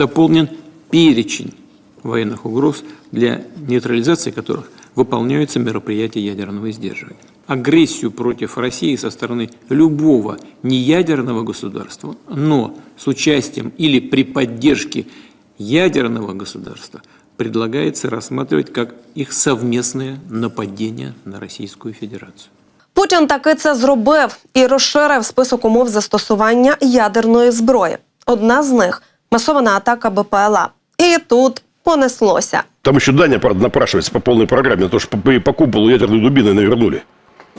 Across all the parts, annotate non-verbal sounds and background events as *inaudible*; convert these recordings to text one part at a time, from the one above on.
Дополнен перечень военных угроз, для нейтрализации которых выполняются мероприятия ядерного сдерживания. Агрессию против России со стороны любого неядерного государства, но с участием или при поддержке ядерного государства предлагается рассматривать как их совместное нападение на Российскую Федерацию. Путін таки це зробив і розширив список умов застосування ядерної зброї. Одна з них масована атака БПЛА. І тут понеслося. Там еще Даня, правда, напрашивается по полной программе, на то, что по, по куполу ядерной дубины навернули.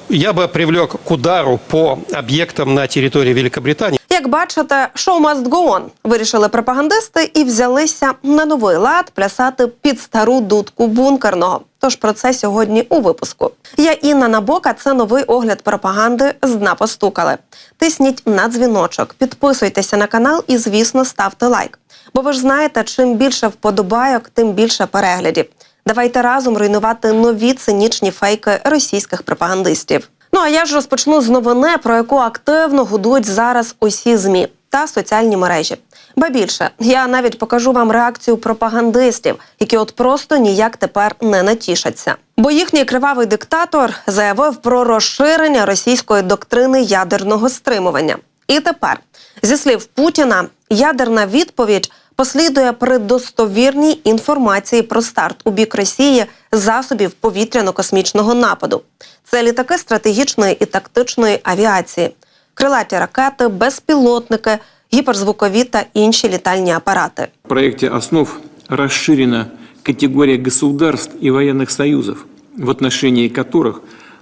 Я бы привлек к удару по объектам на территории Великобритании. Як бачите, шоу must go on. Вирішили пропагандисти і взялися на новий лад плясати під стару дудку бункерного. Тож про це сьогодні у випуску. Я Інна Набока. Це новий огляд пропаганди з дна постукали. Тисніть на дзвіночок, підписуйтеся на канал і, звісно, ставте лайк. Бо ви ж знаєте, чим більше вподобайок, тим більше переглядів. Давайте разом руйнувати нові цинічні фейки російських пропагандистів. Ну а я ж розпочну з новини, про яку активно гудуть зараз усі змі та соціальні мережі. Ба більше я навіть покажу вам реакцію пропагандистів, які от просто ніяк тепер не натішаться. Бо їхній кривавий диктатор заявив про розширення російської доктрини ядерного стримування. І тепер, зі слів Путіна, ядерна відповідь послідує при достовірній інформації про старт у бік Росії засобів повітряно-космічного нападу. Це літаки стратегічної і тактичної авіації, крилаті ракети, безпілотники, гіперзвукові та інші літальні апарати. В проекте основ расширена категория государств и военных союзов, в отношении которых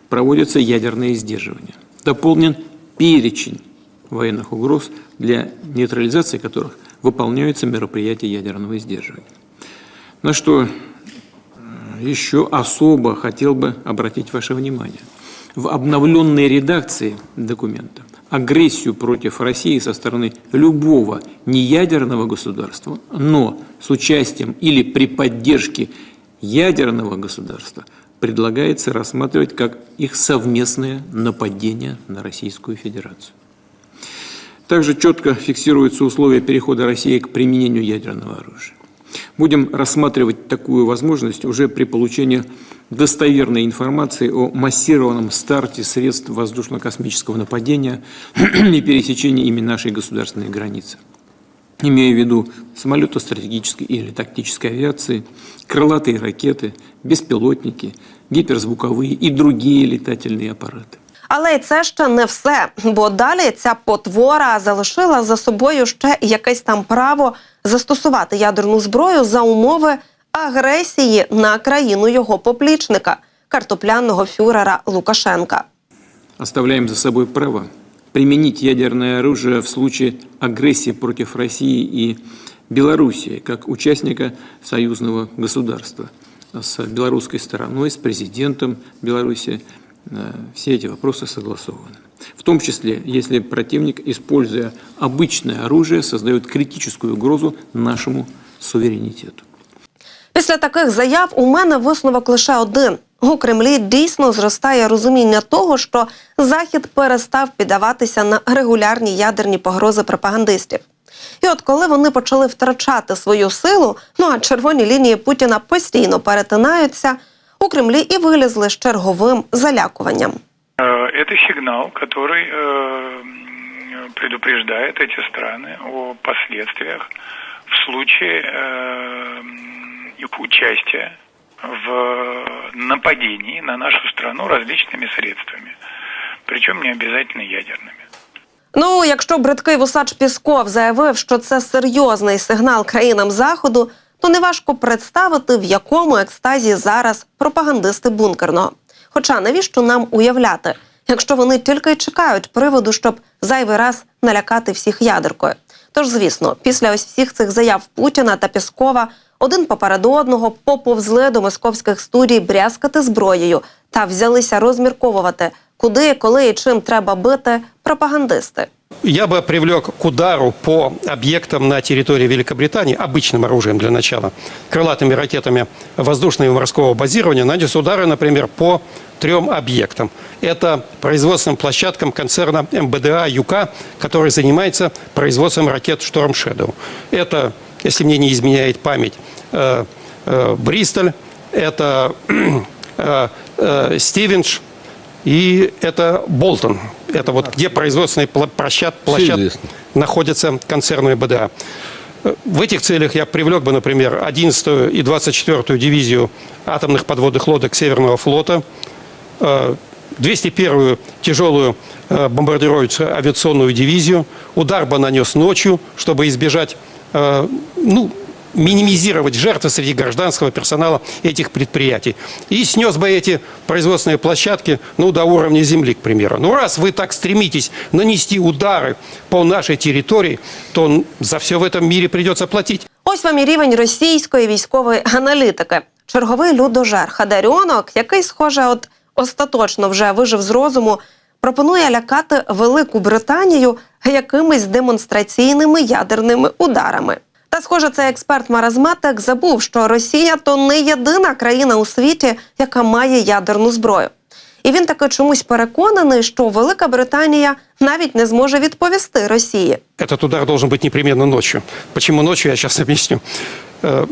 проводятся ядерные сдерживания. Дополнен перечень военных угроз, для нейтрализации которых выполняются мероприятия ядерного сдерживания. На что э, еще особо хотел бы обратить ваше внимание. в обновленной редакции документа агрессию против России со стороны любого неядерного государства, но с участием или при поддержке ядерного государства предлагается рассматривать как их совместное нападение на Российскую Федерацию. Также четко фиксируются условия перехода России к применению ядерного оружия. Будем рассматривать такую возможность уже при получении достоверной информации о массированном старте средств воздушно-космического нападения *clears throat* и пересечении ими нашей государственной границы. Имею в виду самолеты стратегической или тактической авиации, крылатые ракеты, беспилотники, гиперзвуковые и другие летательные аппараты. Але й це ще не все, бо далі ця потвора залишила за собою ще якесь там право застосувати ядерну зброю за умови агресії на країну його поплічника, картопляного фюрера Лукашенка. Оставляем за собой право применить ядерное оружие в случае агрессии против России и Белоруссии как участника союзного государства. С белорусской стороной, с президентом Беларуси э, все эти вопросы согласованы. В том числе, если противник, используя обычное оружие, создает критическую угрозу нашему суверенитету. Після таких заяв у мене висновок лише один: у Кремлі дійсно зростає розуміння того, що Захід перестав піддаватися на регулярні ядерні погрози пропагандистів. І от коли вони почали втрачати свою силу, ну а червоні лінії Путіна постійно перетинаються, у Кремлі і вилізли з черговим залякуванням. Э, Это сигнал, который э, м, предупреждает эти страны о последствиях в случае э, м, их участия в нападении на нашу страну различными средствами, причем не обязательно ядерными. Ну, якщо бридкий вусач Пісков заявив, що це серйозний сигнал країнам заходу, то неважко представити, в якому екстазі зараз пропагандисти бункерного. Хоча навіщо нам уявляти, якщо вони тільки й чекають приводу, щоб зайвий раз налякати всіх ядеркою. Тож, звісно, після ось всіх цих заяв Путіна та Піскова один попереду одного поповзли до московських студій брязкати зброєю та взялися розмірковувати, куди, коли і чим треба бити пропагандисти. Я бы привлек к удару по объектам на территории Великобритании, обычным оружием для начала, крылатыми ракетами воздушного и морского базирования, нанес удары, например, по трем объектам. Это производственным площадкам концерна МБДА «Юка», который занимается производством ракет «Шторм Shadow». Это если мне не изменяет память, э, э, Бристоль, это *clears throat* э, э, Стивенш и это Болтон. Это вот где производственные площад, находятся концерны БДА. Э, В этих целях я привлек бы, например, 11-ю и 24-ю дивизию атомных подводных лодок Северного флота, э, 201-ю тяжелую э, бомбардировочную авиационную дивизию. Удар бы нанес ночью, чтобы избежать, э, ну, минимизировать жертвы среди гражданского персонала этих предприятий. И снес бы эти производственные площадки, ну, до уровня земли, к примеру. Ну, раз вы так стремитесь нанести удары по нашей территории, то н- за все в этом мире придется платить. Ось вам і рівень російської військової аналітики. Черговий людожер Хадарьонок, який, схоже, от остаточно вже вижив з розуму, пропонує лякати Велику Британію якимись демонстраційними ядерними ударами. Та, схоже, цей експерт-маразматик забув, що Росія то не єдина країна у світі, яка має ядерну зброю. І він таки чомусь переконаний, що Велика Британія навіть не зможе відповісти Росії. Этот удар должен быть непременно ночью. Почему ночью, я сейчас объясню. Э,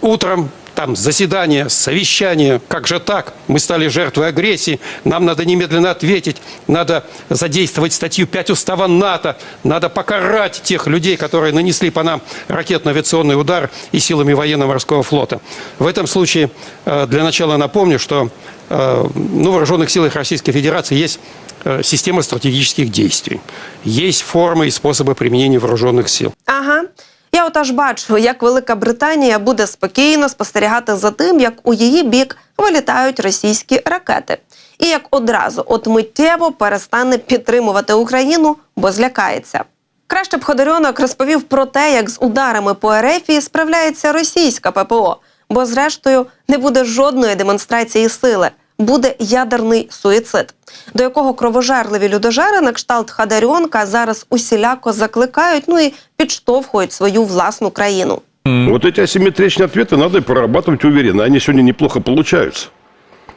Утром там заседание, совещание. Как же так? Мы стали жертвой агрессии. Нам надо немедленно ответить. Надо задействовать статью 5 устава НАТО. Надо покарать тех людей, которые нанесли по нам ракетно-авиационный удар и силами военно-морского флота. В этом случае э, для начала напомню, что э, ну, в вооруженных силах Российской Федерации есть э, система стратегических действий. Есть формы и способы применения вооруженных сил. Ага. Я отож бачу, як Велика Британія буде спокійно спостерігати за тим, як у її бік вилітають російські ракети, і як одразу от миттєво перестане підтримувати Україну, бо злякається. Краще б Ходорьонок розповів про те, як з ударами по Ерефії справляється російська ППО, бо зрештою не буде жодної демонстрації сили. Буде ядерний суїцид, до якого кровожерливі людожери на кшталт Хадарьонка зараз усіляко закликають, ну і підштовхують свою власну країну. Вот эти асимметричные ответы надо прорабатывать уверенно. Они сегодня неплохо получаются.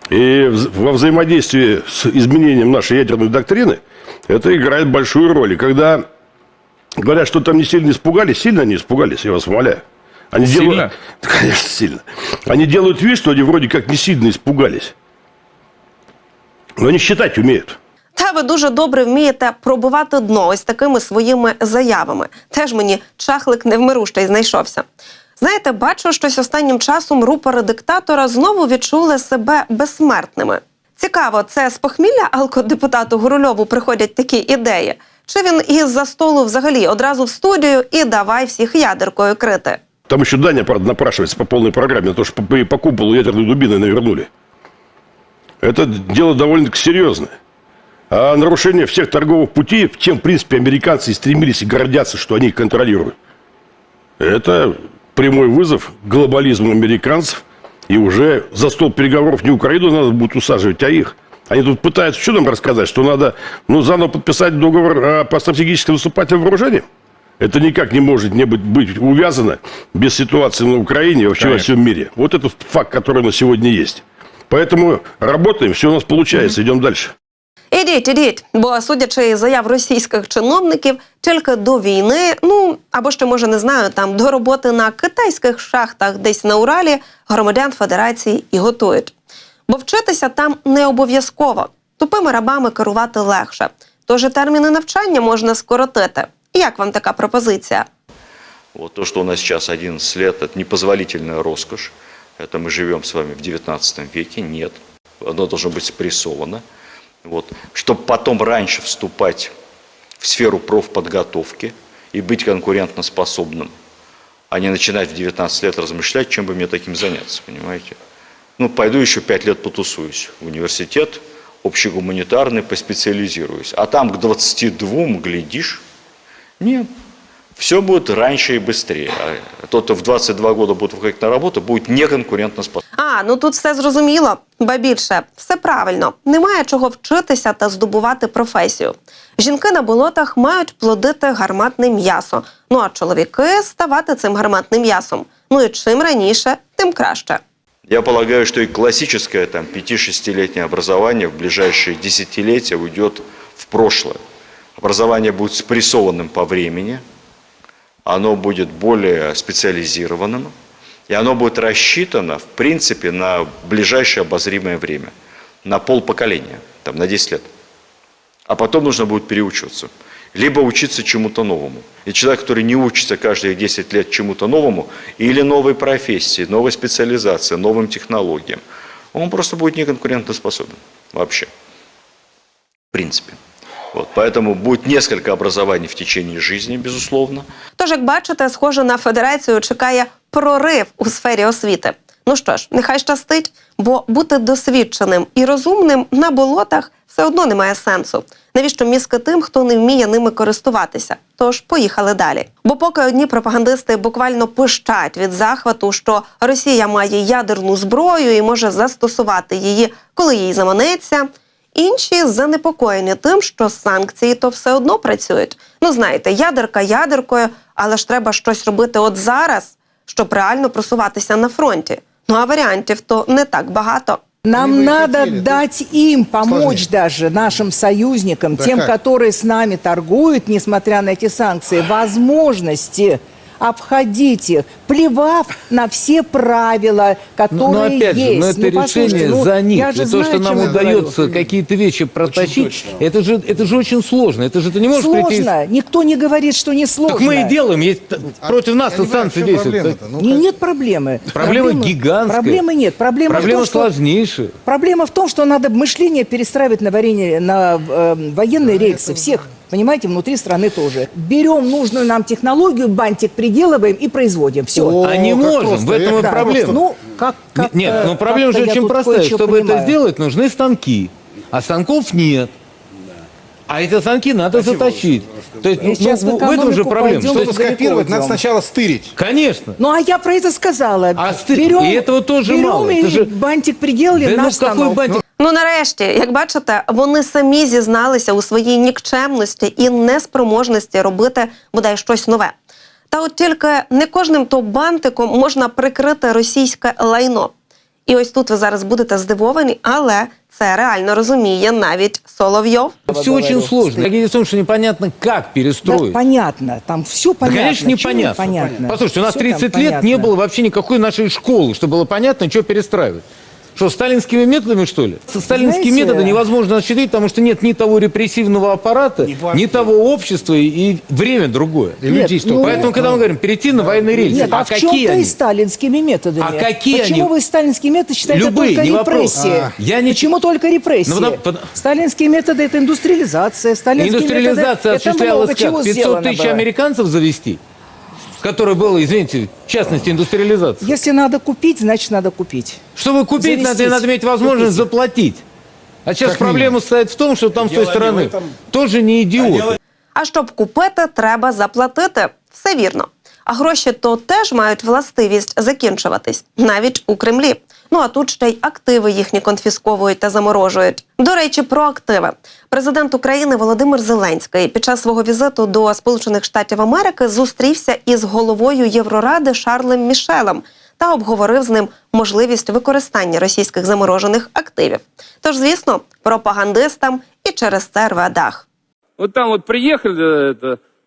И вз- во взаимодействии с изменением нашей ядерной доктрины это играет большую роль. И когда говорят, что там не сильно испугались, сильно они испугались, я вас умоляю. Они Сильно? делают, *laughs* конечно, сильно. Они делают вид, что они вроде как не сильно испугались. Но они считать умеют. Та ви дуже добре вмієте пробивати дно ось такими своїми заявами. Теж мені чахлик невмирущий знайшовся. Знаєте, бачу, щось останнім часом рупори диктатора знову відчули себе безсмертними. Цікаво, це з похмілля алкодепутату Гурульову приходять такі ідеї? Чи він із-за столу взагалі одразу в студію і давай всіх ядеркою крити? Там еще Даня, напрашивается по полной программе, на то, что по, по куполу ядерной дубины навернули. Это дело довольно-таки серьезное. А нарушение всех торговых путей, чем, в принципе, американцы и стремились и гордятся, что они их контролируют. Это прямой вызов глобализму американцев. И уже за стол переговоров не Украину надо будет усаживать, а их. Они тут пытаются что нам рассказать, что надо ну, заново подписать договор по стратегическим наступательным вооружениям? Это никак не может не быть, быть увязано без ситуации на Украине и вообще во всем мире. Вот это факт, который на сегодня есть. Поэтому работаем, все у нас получается, идем дальше. Ідіть, ідіть, бо судячи із заяв російських чиновників, тільки до війни, ну або ще може не знаю, там до роботи на китайських шахтах десь на Уралі громадян Федерації і готують. Бо вчитися там не обов'язково. Тупими рабами керувати легше. Тож і терміни навчання можна скоротити. Як вам така пропозиція? Вот то, что у нас сейчас 11 лет, это непозволительная роскошь. Это мы живем с вами в 19 веке. Нет. Оно должно быть спрессовано. Вот. Чтобы потом раньше вступать в сферу профподготовки и быть конкурентоспособным, а не начинать в 19 лет размышлять, чем бы мне таким заняться, понимаете? Ну, пойду еще 5 лет потусуюсь в университет, общегуманитарный, поспециализируюсь. А там к 22, глядишь, нет, все будет раньше и быстрее. А тот, кто в 22 года будет выходить на работу, будет неконкурентоспособным. А, ну тут все зрозуміло. Ба більше, все правильно. Немає чого вчитися та здобувати професію. Жінки на болотах мають плодити гарматне м'ясо. Ну а чоловіки ставати цим гарматним м'ясом. Ну і чим раніше, тим краще. Я полагаю, что и классическое там 5-6-летнее образование в ближайшие десятилетия уйдет в прошлое. Образование будет спрессованным по времени, оно будет более специализированным, и оно будет рассчитано, в принципе, на ближайшее обозримое время, на полпоколения, там, на 10 лет. А потом нужно будет переучиваться. Либо учиться чему-то новому. И человек, который не учится каждые 10 лет чему-то новому, или новой профессии, новой специализации, новым технологиям, он просто будет неконкурентоспособен вообще. В принципе. Вот, поэтому будет несколько образований в течение жизни, безусловно. Тож, як бачите, схоже на федерацію чекає прорив у сфері освіти. Ну що ж, нехай щастить, бо бути досвідченим і розумним на болотах все одно немає сенсу. Навіщо мізки тим, хто не вміє ними користуватися? Тож поїхали далі. Бо поки одні пропагандисти буквально пищать від захвату, що Росія має ядерну зброю і може застосувати її, коли їй заманеться. Інші занепокоєні тим, що санкції то все одно працюють. Ну знаєте, ядерка ядеркою, але ж треба щось робити от зараз, щоб реально просуватися на фронті. Ну а варіантів то не так багато. Нам Они бы и надо хотели, да? дать им помочь Сложнее. даже нашим союзникам, Да тем, как? которые с нами торгуют, несмотря на эти санкции, возможности обходить их, плевав на все правила, которые Ну, но опять же, есть. но это Ну, решение ну, за них. Я же знаю, то, что нам удается говорю. какие-то вещи протащить, это же, это же очень сложно. Это же ты не можешь прийти... Сложно. Никто не говорит, что не сложно. Так мы и делаем. Есть, А против нас понимаю, санкции действуют. Ну, Не- нет проблемы. Проблема Проблемы- гигантская. Проблемы нет. Проблема, Проблема том, что сложнейшая. Проблема в том, что надо мышление перестраивать на, варенье- на э, военные рельсы всех, понимаете, внутри страны тоже. Берем нужную нам технологию, бантик приделываем и производим. Все. О, а не можем, просто, в этом и как проблема. Ну, как, как, Нет, но проблема же очень простая. Чтобы это понимаю. сделать, нужны станки. А станков нет. А эти станки надо заточить. То есть, ну, сейчас в ну, в этом же проблема. пойдем. Что Чтобы скопировать, надо идем. сначала стырить. Конечно. Ну, а я про это сказала. А стырь- и этого тоже берем мало. и Это же- бантик приделали, Да ну наш какой станок. бантик? Ну нарешті, як бачите, вони самі зізналися у своїй нікчемності і неспроможності робити бодай щось нове. Та от тільки не кожним то бантиком можна прикрити російське лайно. І ось тут ви зараз будете здивовані, але це реально розуміє навіть Соловйов. Все очень сложно. Дело в том, что непонятно, как Да, перестроить. понятно, там все Да, понятно. конечно, Чего непонятно. непонятно? Послушайте, у нас Всё там 30 лет не понятно. было вообще никакой нашей школы, чтобы было понятно, что перестраивать. Что, сталинскими методами, что ли? Сталинские Знаете- методы невозможно осуществить, потому что нет ни того репрессивного аппарата, ни того общества, и, время другое. И людей Нет, столько. ну, Поэтому, когда мы говорим перейти на военные рельсы, Нет, а, в какие чем-то они? и сталинскими методами. А какие Почему они? вы сталинские методы считаете Любые, только репрессии? А. Я не- Почему только репрессии? Ну, потому- потому- Сталинские методы – это индустриализация. Сталинские Индустриализация методы – осуществлялась как? 500 сделано тысяч было. американцев завести, которое было, извините, в частности, индустриализация. Если надо купить, значит надо купить. Чтобы купить, надо, Завестись. надо иметь возможность заплатить. А сейчас Как проблема состоит в том, что там с той Дело не в стороны этом. тоже не идиоты. А щоб купити, треба заплатити. Все вірно. А гроші то теж мають властивість закінчуватись, навіть у Кремлі. Ну а тут ще й активи їхні конфісковують та заморожують. До речі, про активи. Президент України Володимир Зеленський під час свого візиту до Сполучених Штатів Америки зустрівся із головою Євроради Шарлем Мішелем та обговорив з ним можливість використання російських заморожених активів. Тож, звісно, пропагандистам і через це рве дах. Вот там вот приехали,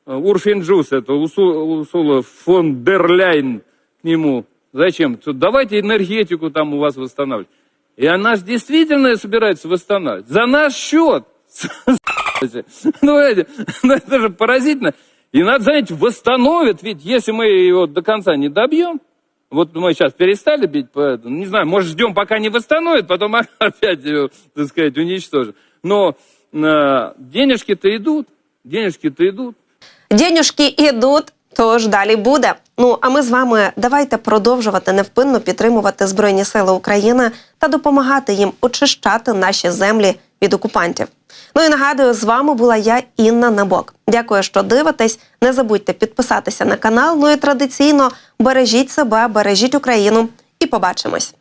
это, Урфин Джус, это Усу- Урсула фон дер Ляйн к нему. Зачем? Давайте энергетику там у вас восстанавливать. И она же действительно собирается восстанавливать. За наш счет. Ну, ну, это же поразительно. И надо, знаете, восстановит. Ведь если мы его до конца не добьем, вот мы сейчас перестали бить по этому, не знаю, может, ждем, пока не восстановит, потом *laughs* опять его, так сказать, уничтожим. Но э, денежки-то идут, денежки-то идут. Денюжки ідуть, тож далі буде. Ну а ми з вами давайте продовжувати невпинно підтримувати Збройні Сили України та допомагати їм очищати наші землі від окупантів. Ну і нагадую, з вами була я, Інна Набок. Дякую, що дивитесь. Не забудьте підписатися на канал. Ну і традиційно бережіть себе, бережіть Україну і побачимось.